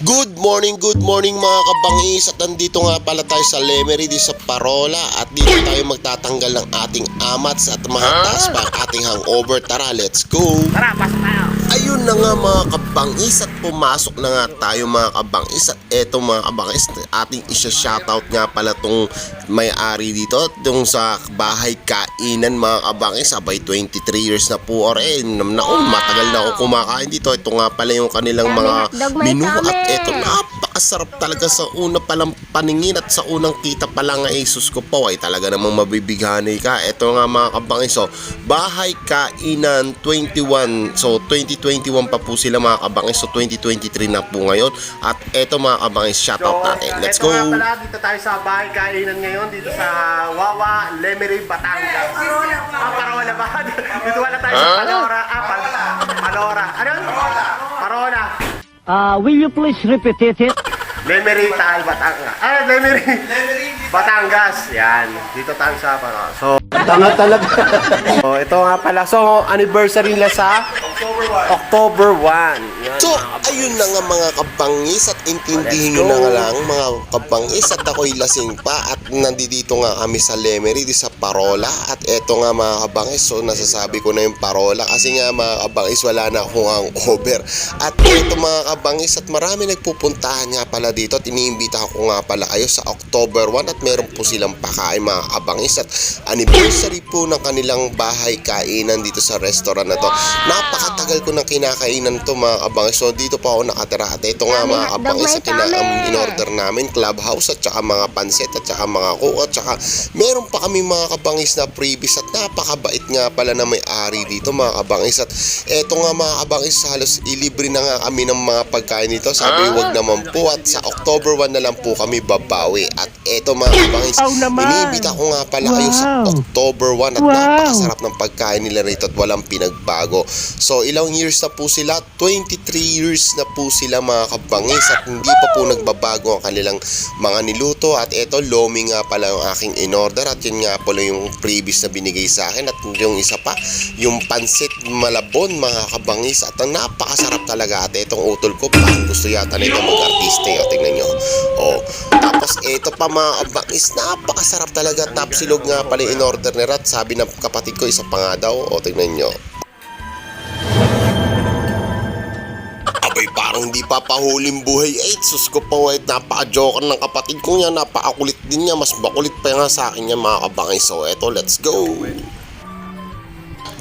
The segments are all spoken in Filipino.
Good morning, good morning mga kabangis at nandito nga pala tayo sa Lemery di sa Parola at dito tayo magtatanggal ng ating amats at mga taas pa ang ating hangover. Tara, let's go! Tara, pasok tayo. Ayun na nga mga kabangis at pumasok na nga tayo mga kabangis. At eto mga kabangis ating isa-shoutout nga pala tong may-ari dito tong sa bahay kainan mga kabangis. Abay 23 years na po or eh naon matagal na ako kumakain dito. Ito nga pala yung kanilang mga menu. At eto napakasarap talaga sa una palang paningin at sa unang kita pa lang ay sus ko po ay talaga namang mabibighani ka eto nga mga kabangis so bahay kainan 21 so 2021 pa po sila mga kabangis so 2023 na po ngayon at eto mga kabangis shoutout natin let's ito go nga pala, dito tayo sa bahay kainan ngayon, dito sa Wawa, Lemery, Batangas. Ah, Parola ba? dito wala tayo sa Palora. Ah, Palora. Ano yun? Parola. Uh, will you please repeat it? Lemery tayo, Batangas. Ah, Lemery. Batangas. Yan. Dito tayo sa Parola. So, tanga talaga. so, ito nga pala. So, anniversary nila sa October 1. Yan. So, ayun na nga mga kabangis at intindihin nyo na nga lang mga kabangis at ako'y lasing pa at nandito nga kami sa Lemery di sa Parola. At eto nga mga kabangis so nasasabi ko na yung Parola kasi nga mga kabangis wala na akong hangover. At eto mga kabangis at marami nagpupuntahan nga pala dito at iniimbita ko nga pala kayo sa October 1 at meron po silang pakain mga kabangis. At anniversary po ng kanilang bahay kainan dito sa restaurant na to napakatagal ko nang kinakainan to mga kabangis. So dito pa ako nakatira. At ito nga mga kabangis at kina, um, in-order namin clubhouse at saka mga pansit at saka mga coke at saka meron pa kami mga kabangis na freebies. At napakabait nga pala na may-ari dito mga kabangis. At eto nga mga kabangis halos ilibre na nga kami ng mga pagkain dito sabi wag naman po. At sa October 1 na lang po kami babawi. At eto mga kabangis Wow naman. inibita ko nga pala kayo sa Wow. October 1 at Wow. napakasarap ng pagkain nila rito at walang pinagbago. So ilang years na po sila 23 years na po sila mga kabangis at hindi pa po nagbabago ang kanilang mga niluto. At eto lomi nga pala yung aking in-order at yun nga pala yung previous na binigay sa akin. At yung isa pa yung pansit malabon mga kabangis. At ang napakasarap talaga at etong utol ko parang gusto yata nito mag-artiste. O tingnan nyo. Oh. tapos eto pa mga kabangis napakasarap talaga. Tapsilog nga pala in-order ni Rat sabi ng kapatid ko isa pa nga daw. O tingnan nyo parang hindi papahuling buhay. Eh, sus ko po, eh, napaka-joker ng kapatid ko niya. Napakakulit din niya. Mas makulit pa nga sa akin niya, mga kabangay. So, eto, let's go.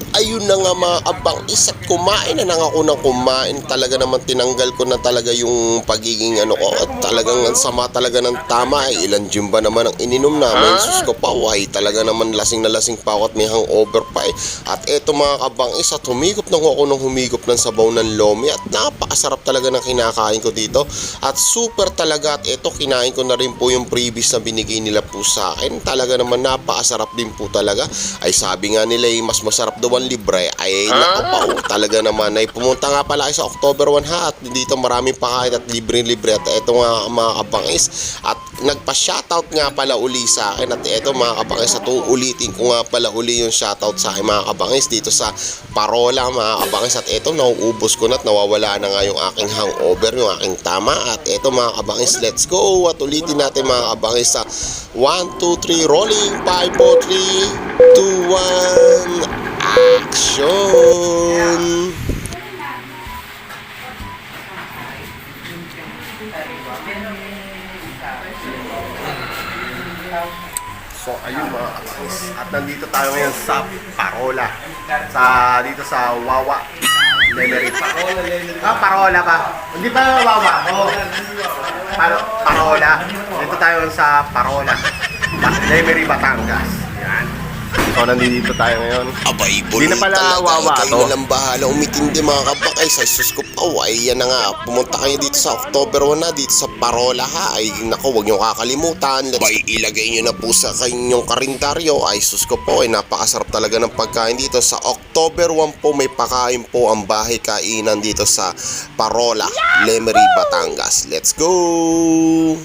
Ayun na nga mga kabangis at kumain na nga ako ng kumain. Talaga naman tinanggal ko na talaga yung pagiging ano ko. At talagang ang sama talaga ng tama. Ay, ilan gym ba naman ang ininom namin? Sus ko pa, why talaga naman lasing na lasing pa ako at may hangover pa eh. At eto mga kabangis at humigop na ako ng humigop ng sabaw ng lomi at napakasarap talaga ng kinakain ko dito. At super talaga at eto kinain ko na rin po yung previous na binigay nila po sa akin. Talaga naman napakasarap din po talaga. Ay sabi nga nila eh, mas masarap daw ang libre. Ay naku pa oh, talaga naman. Ay pumunta nga pala sa October 1 ha? At dito maraming pakain at libre-libre at eto nga mga kabangis. At nagpa-shoutout nga pala uli sa akin. At eto mga kabangis at uulitin ko nga pala uli yung shoutout sa akin mga kabangis dito sa Parola mga kabangis. At eto nauubos ko na at nawawala na nga yung aking hangover yung aking tama. At eto mga kabangis let's go! At ulitin natin mga kabangis sa 1, 2, 3 rolling. 5, 4, 3, 2, 1 action So, ayun mga kapatid. At nandito tayo ngayon sa Parola. Sa, dito sa Wawa. Lemery. Lemery. Ah, Parola pa. Hindi pa Wawa. Oh. Par- Parola. Dito tayo sa Parola. Lemery, Batangas. So, nandito tayo ngayon. Abay, Di bulol na pala talaga. wawa Kayo to. na lang bahala umitindi mga kabakay. Sa sus ko pa. Ay, yan na nga. Pumunta kayo dito sa October 1 na. Dito sa Parola ha. Ay, nako, huwag niyo kakalimutan. Let's Bay, ilagay niyo na po sa kanyang karindaryo. Ay, sus ko po. Ay, napakasarap talaga ng pagkain dito. Sa October 1 po, may pakain po ang bahay kainan dito sa Parola, Lemery, Batangas. Let's go!